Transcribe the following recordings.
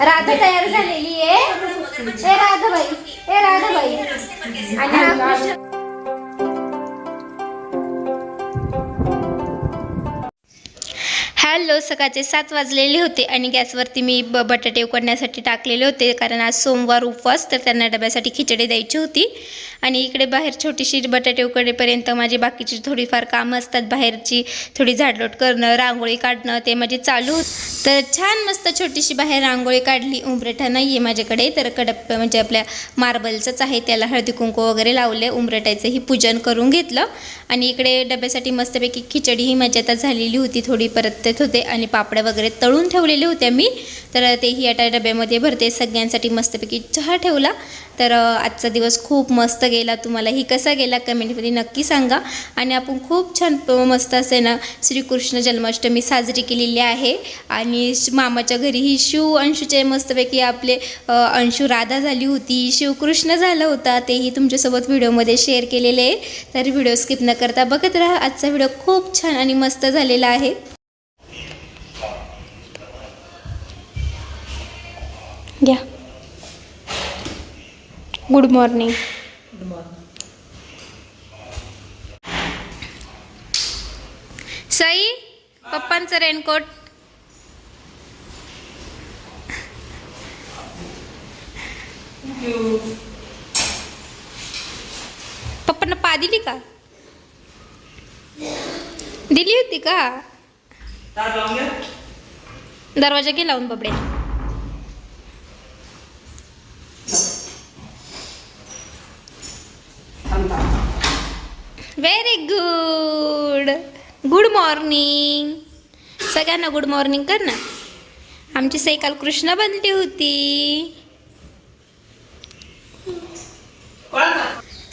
राधा तयार झालेली आहे. राधाबाई ए राधाबाई. आणि हा. कृष्ण हॅलो सकाळचे सात वाजलेले होते आणि गॅसवरती मी ब बटाटे उकडण्यासाठी टाकलेले होते कारण आज सोमवार उपवास तर त्यांना डब्यासाठी खिचडी द्यायची होती. आणि इकडे बाहेर छोटीशी बटाटे उकडेपर्यंत माझी बाकीची थोडीफार कामं असतात. बाहेरची थोडी झाडलोट करणं रांगोळी काढणं ते माझे चालू तर छान मस्त छोटीशी बाहेर रांगोळी काढली. उंबरठा नाही आहे माझ्याकडे. तर कडप म्हणजे आपल्या मार्बलचंच आहे. त्याला हळदी कुंकू वगैरे लावले. उंबरेटायचंही पूजन करून घेतलं. आणि इकडे डब्यासाठी मस्तपैकी खिचडी ही माझी आता झालेली होती थोडी परत देत होते आणि पापड्या वगैरे तळून ठेवलेले होत्या मी. तर तेही आता डब्यामध्ये भरते. सगळ्यांसाठी मस्तपैकी चहा ठेवला. तर आजचा दिवस खूप मस्त गेला. तुम्हालाही कसा गेला कमेंटमध्ये नक्की सांगा. आणि आपण खूप छान मस्त असे ना श्रीकृष्ण जन्माष्टमी साजरी केलेली आहे. आणि श- मामाच्या घरी ही शिव अंशूचे मस्तपैकी आपले अंशू राधा झाली होती शिवकृष्ण झाला होता. तेही तुमच्यासोबत व्हिडिओमध्ये शेअर केलेले आहे. तर व्हिडिओ स्किप न करता बघत राहा. आजचा व्हिडिओ खूप छान आणि मस्त झालेला आहे. घ्या. गुड मॉर्निंग सई पप्पांचं रेनकोट पप्पांना पा दिली का? दिली होती का? दरवाजा घे लावून बबडे व्हेरी गुड गुड मॉर्निंग सगळ्यांना गुड मॉर्निंग कर ना. आमची सई काल कृष्ण बनली होती.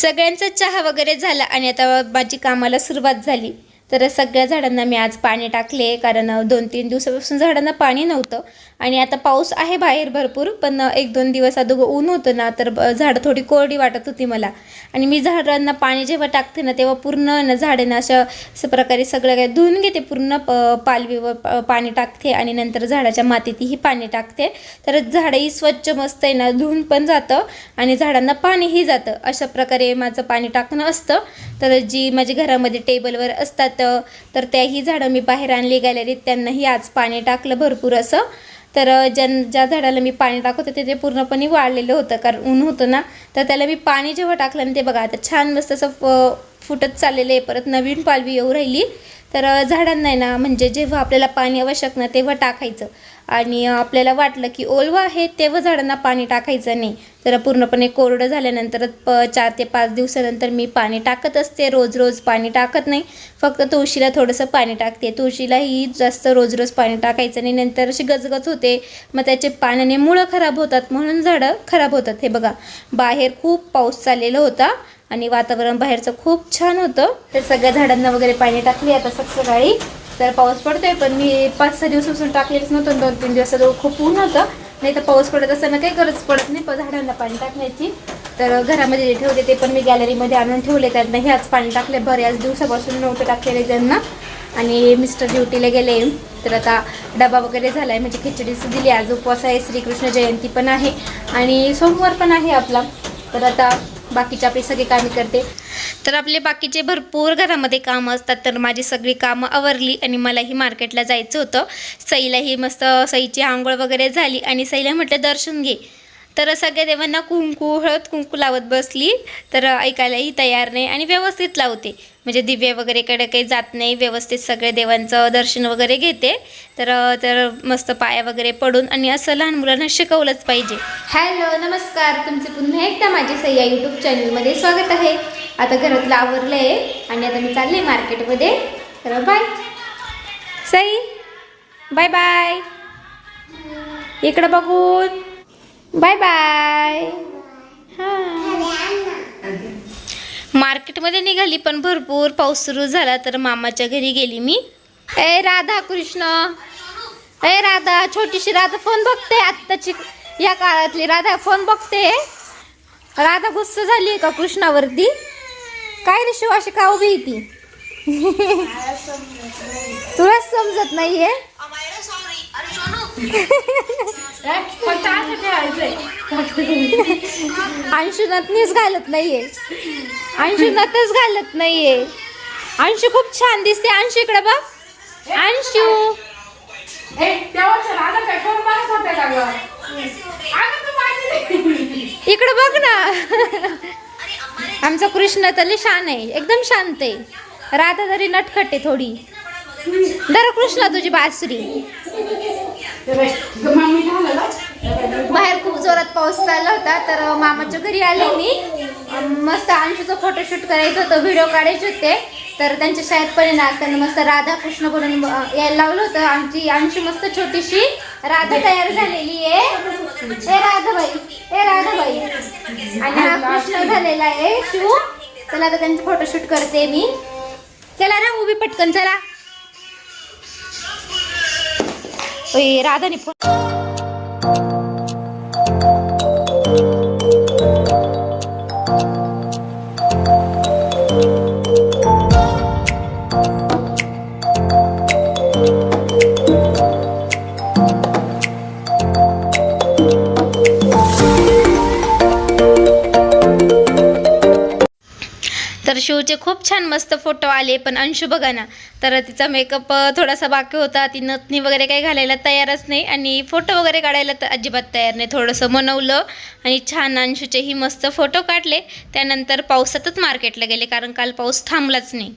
सगळ्यांचा चहा वगैरे झाला आणि आता माझी कामाला सुरुवात झाली. तर सगळ्या झाडांना मी आज पाणी टाकले कारण दोन तीन दिवसापासून झाडांना पाणी नव्हतं. आणि आता पाऊस आहे बाहेर भरपूर पण एक दोन दिवस अगोदर ऊन होतं ना तर झाडं थोडी कोरडी वाटत होती मला. आणि मी झाडांना पाणी जेव्हा टाकते ना तेव्हा पूर्ण ना झाडांना ना अशा असं प्रकारे सगळं काय धुवून घेते पूर्ण प पालवीवर पाणी टाकते आणि नंतर झाडाच्या मातीतही पाणी टाकते. तर झाडंही स्वच्छ मस्त आहे ना धुवून पण जातं आणि झाडांना पाणीही जातं. अशा प्रकारे माझं पाणी टाकणं असतं. तर जी माझ्या घरामध्ये टेबलवर असतात तर त्याही झाडं मी बाहेर आणली गॅलरीत. त्यांनाही आज पाणी टाकलं भरपूर असं. तर ज्या ज्या झाडाला मी पाणी टाकत होते ते पूर्णपणे वाळलेलं होतं. कारण ऊन होतं ना तर त्याला मी पाणी जेव्हा टाकलं ना ते बघा आता छान मस्त असं फ- फुटत चाललेलं आहे परत नवीन पालवी येऊ राहिली. तर झाडांना आहे ना म्हणजे जेव्हा आपल्याला पाणी आवश्यक ना तेव्हा टाकायचं. आणि आपल्याला वाटलं की ओलवा आहे तेव्हा झाडांना पाणी टाकायचं नाही. तर पूर्णपणे कोरडं झाल्यानंतर प चार ते पाच दिवसानंतर मी पाणी टाकत असते. रोज रोज पाणी टाकत नाही. फक्त तुळशीला थोडंसं पाणी टाकते. तुळशीलाही जास्त रोज रोज पाणी टाकायचं नाही. नंतर अशी गजगज होते. मग त्याचे पाण्याने मुळं खराब होतात. म्हणून झाडं खराब होतात. हे बघा. बाहेर खूप पाऊस चाललेला होता. आणि वातावरण बाहेरचं खूप छान होतं. तर सगळ्या झाडांना वगैरे पाणी टाकली. आता सकाळी तर पाऊस पडतोय पण मी पाच सहा दिवसापासून टाकलेलंच नव्हतं. दोन तीन दिवस खूप ऊन होतं. नाही तर पाऊस पडत असताना काही गरज पडत नाही पण झाडांना पाणी टाकण्याची. तर घरामध्ये जे ठेवले ते पण मी गॅलरीमध्ये आणून ठेवले. त्यांना हे आज पाणी टाकले. बऱ्याच दिवसापासून नव्हते टाकलेले त्यांना. आणि मिस्टर ड्युटीला गेले. तर आता डबा वगैरे झाला आहे म्हणजे खिचडीच दिली. आज उपवास आहे. श्रीकृष्ण जयंती पण आहे. आणि सोमवार पण आहे आपला. तर आता बाकीचे आपली सगळी कामे करते. तर आपले बाकीचे भरपूर घरामध्ये कामं असतात तर माझी सगळी कामं आवरली आणि मलाही मार्केटला जायचं होतं. सईलाही मस्त सईची आंघोळ वगैरे झाली आणि सईला म्हटलं दर्शन घे. तर सगळ्या देवांना कुंकू हळद कुंकू लावत बसली. तर ऐकायलाही तयार नाही आणि व्यवस्थित लावते. म्हणजे दिवे वगैरेकडे काही जात नाही. व्यवस्थित सगळे देवांचं दर्शन वगैरे घेते. तर तर मस्त पाया वगैरे पडून आणि असं लहान मुलांना शिकवलंच पाहिजे. हॅलो नमस्कार. तुमचे पुन्हा एकदा माझे सह्या यूट्यूब चॅनलमध्ये स्वागत आहे. आता घरातलं आवरलं आहे आणि आता मी चालले मार्केटमध्ये. तर बाय. Sai bye bye. इकडं बघून. Bye bye. मार्केटमध्ये निघाली पण भरपूर पाऊस सुरू झाला तर मामाच्या घरी गेली मी. ए राधा कृष्ण. ए राधा छोटीशी राधा फोन बघते आत्ताची. या काळातली राधा फोन बघते. राधा गुस्सा झाली का कृष्णावरती? काय रे शिव अशी का उभी ती? तुलाच समजत नाहीये? फक्त असं ठेवायचंय अंशू नथनीच घालत नाहीये. अंशू नथच घालत नाहीये. अंशू खूप छान दिसते. अंशू इकडे बघ. अंशू इकडे बघ ना. आमचा कृष्ण तर लय शान आहे. एकदम शांत आहे. राधा तरी नटखट आहे थोडी. दर कृष्ण तुझी बासरी. बाहेर खूप जोरात पाऊस चालला होता तर मामाच्या घरी आले मी. मस्त अंशूचा फोटोशूट करायचं होतं व्हिडिओ काढायचे होते. तर त्यांच्या शाळेत पण आहे त्यांना मस्त राधा कृष्ण बनून यायला लावलं होतं. आमची आमची मस्त छोटीशी राधा तयार झालेली आहे. हे राधाबाई हे राधाबाई. आणि हा कृष्ण झालेला आहे शिव. चला आता त्यांचं फोटोशूट करते मी. चला ना उभी पटकन चला. Oi, Radha Nipun. शिवचे खूप छान मस्त फोटो आले पण अंशू बघा ना. तर तिचा मेकअप थोडासा बाकी होता. ती नथनी वगैरे काही घालायला तयारच नाही. आणि फोटो वगैरे काढायला तर अजिबात तयार नाही. थोडंसं मनवलं आणि छान अंशूचेही मस्त फोटो काढले. त्यानंतर पावसातच मार्केटला गेले कारण काल पाऊस थांबलाच नाही.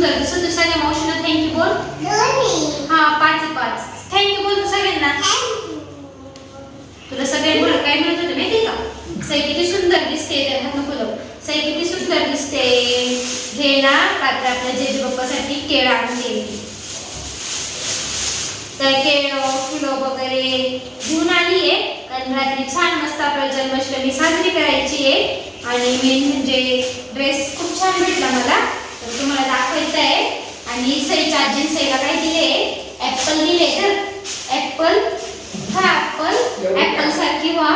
सुंदर. दिसत सगळ्या मावशीला थँक्यू बोल. हा पाच पाच. थँक्यू बोल तू सगळ्यांना. तुला सगळ्यांनी बोल काय मिळत होतं माहिती का? सई किती सुंदर दिसते हात नको. सई किती सुंदर दिसते. घे ना रात्री आपल्या जेजू बाप्पासाठी केळ आणले तर केळ फुलं वगैरे घेऊन आली आहे कारण रात्री छान मस्त आपल्याला जन्माष्टमी साजरी करायची आहे. आणि मेन म्हणजे ड्रेस खूप छान भेटला मला. तर तुम्हाला दाखवायचा आहे. आणि सईच्या आजीन सईला काय दिले? ऍपल दिले तर? ऍपल हा ऍपल ऍपल सारखी व्हा.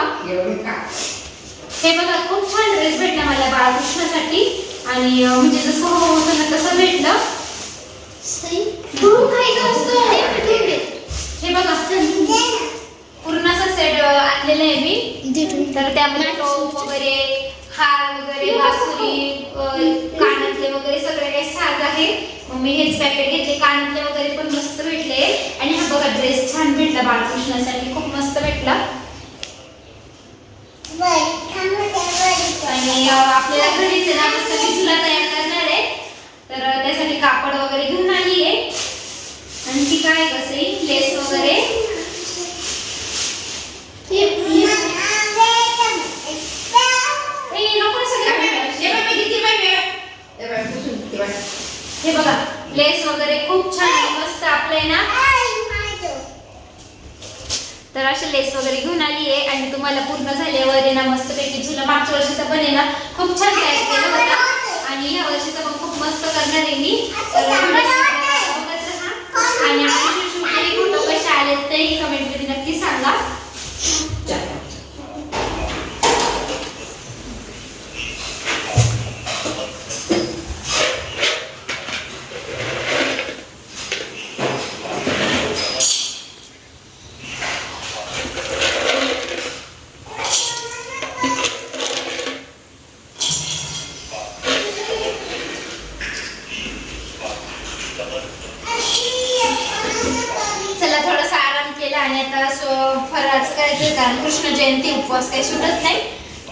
हे बघा खूप छान ड्रेस भेटला मला बाळकृष्णासाठी. आणि म्हणजे जसं हवं होतं ना तसं भेटलं. गुरु खायचं असतं हे बघा. पूर्ण असं सेट आणलेलं आहे मी. तर त्यामध्ये टोप वगैरे हार वगैरे बासुरी अं, कानातले वगैरे सगळे काही साज आहे मग मी हेच पॅकेट घेतले. कानातले वगैरे पण मस्त भेटले. आणि हा बघा ड्रेस छान भेटला बाळकृष्णासाठी. खूप मस्त भेटला. आणि आपल्याला घरीच ना मस्त झुला तयार करणार आहे. तर त्यासाठी कापड वगैरे घेऊन आली आहे. आणि ती काय कसे लेस वगैरे. 这里呢？फराळाचं करायचं कारण कृष्ण जयंती उपवास काही सुटत नाही.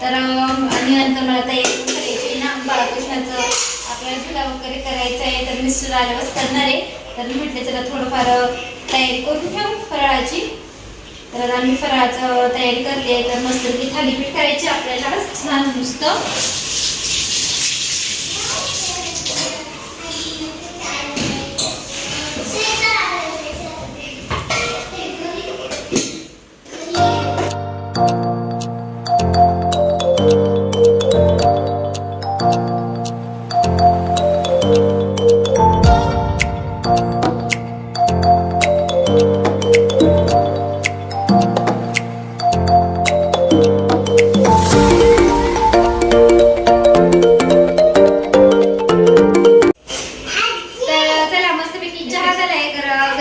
तर आणि नंतर मला तयारी पण करायची ना बाळकृष्णाचं आपल्याला झुला वगैरे करायचं आहे तर मिस्टर आल्यावर करणार आहे. तर मी म्हटलं चला थोडंफार तयारी करून ठेवू फराळाची. तर आता आम्ही फराळाचं तयारी करते. तर मस्त की थालीपीठ करायची आपल्याला छान नुसतं.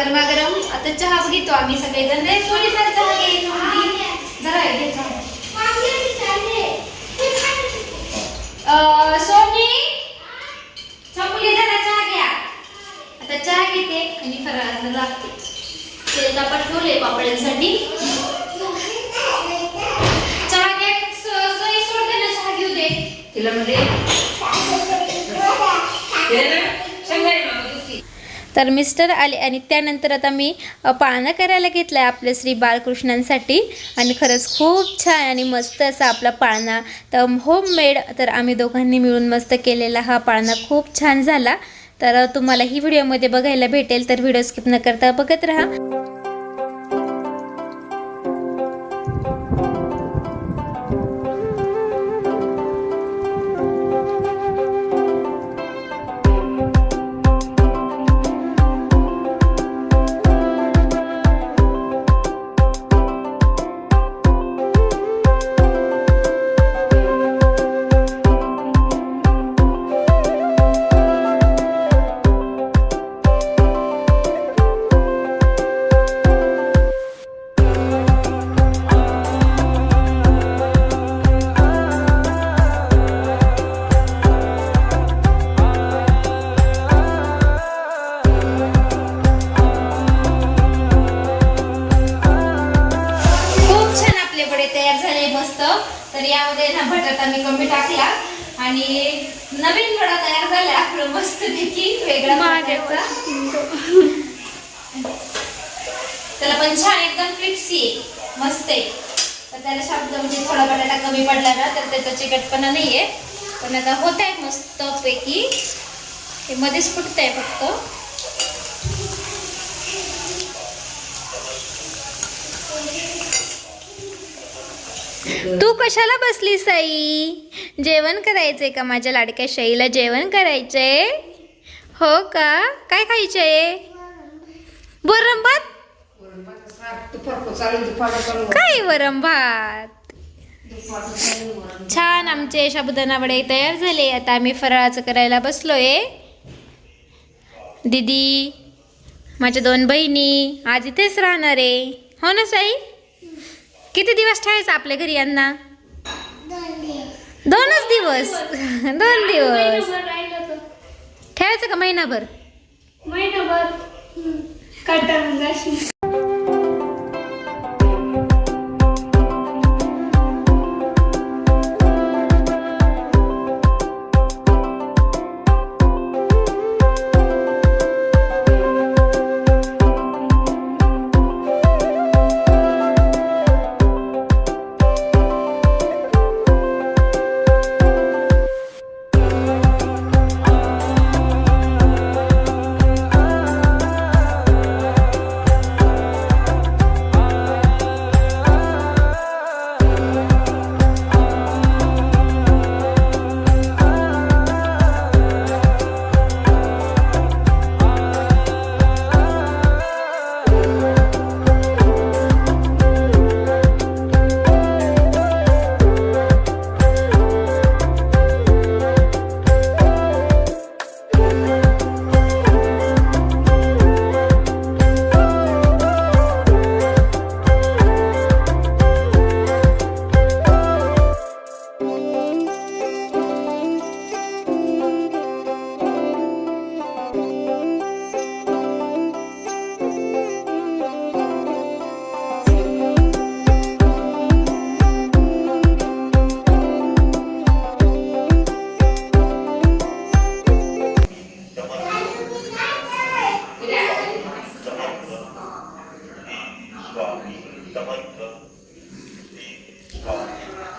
गरमागरम. आता चहा घेतो आम्ही सगळेजण. रे चहा सोनी. जरा चहा. सोनी चकुली जरा चहा घ्या. आता चहा घेते आणि फराळाला लागते तेल तापत ठेवले पापड्यांसाठी चहा घ्या स- सोई सोडते ना चहा घेऊ दे. तिला मध्ये तर मिस्टर आले आणि त्यानंतर आता मी पाळणा करायला घेतला आहे आपल्या श्री बाळकृष्णांसाठी. आणि खरंच खूप छान आणि मस्त असा आपला पाळणा तर होममेड तर आम्ही दोघांनी मिळून मस्त केलेला हा पाळणा खूप छान झाला. तर तुम्हाला ही व्हिडिओमध्ये बघायला भेटेल तर व्हिडिओ स्किप न करता बघत राहा. बटाटा मी कमी टाकला आणि नवीन वडा तयार झाला. आपलं मस्त पैकी वेगळा प्रकारचा. त्याला पण छान एकदम क्रिप्सी आहे. मस्त आहे. तर त्याला शब्द म्हणजे थोडा बटाटा कमी पडला ना तर त्याचा चिकटपणा नाहीये. पण आता होत आहे मस्त पैकी हे मध्येच फुटत आहे फक्त. तू कशाला बसली साई जेवण करायचंय का माझ्या लाडक्या शाईला? जेवण करायचंय? हो का? काय खायचंय? वरण भात काय वरम भात छान आमचे शाबुदाना वडे तयार झाले. आता आम्ही फराळाचं करायला बसलोय. दीदी माझ्या दोन बहिणी आज इथेच राहणार आहे. हो ना साई? किती दिवस ठेवायचं आपल्या घरी यांना? दोनच दिवस. दोन दिवस. ठेवायचं का महिनाभर? महिनाभर.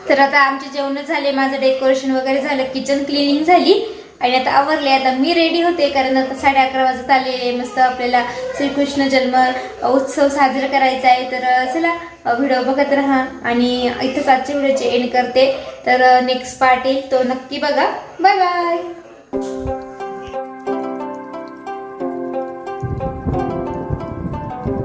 तर आता आमचे जेवण झाले माझं डेकोरेशन वगैरे झालं किचन क्लिनिंग झाली. आणि आता आवरले आता मी रेडी होते कारण आता साडे अकरा वाजत आले मस्त आपल्याला श्रीकृष्ण जन्म उत्सव साजरा करायचा आहे. तर चला व्हिडिओ बघत राहा. आणि इथंच आजच्या व्हिडिओचे एंड करते. तर नेक्स्ट पार्ट येईल तो नक्की बघा. Bye bye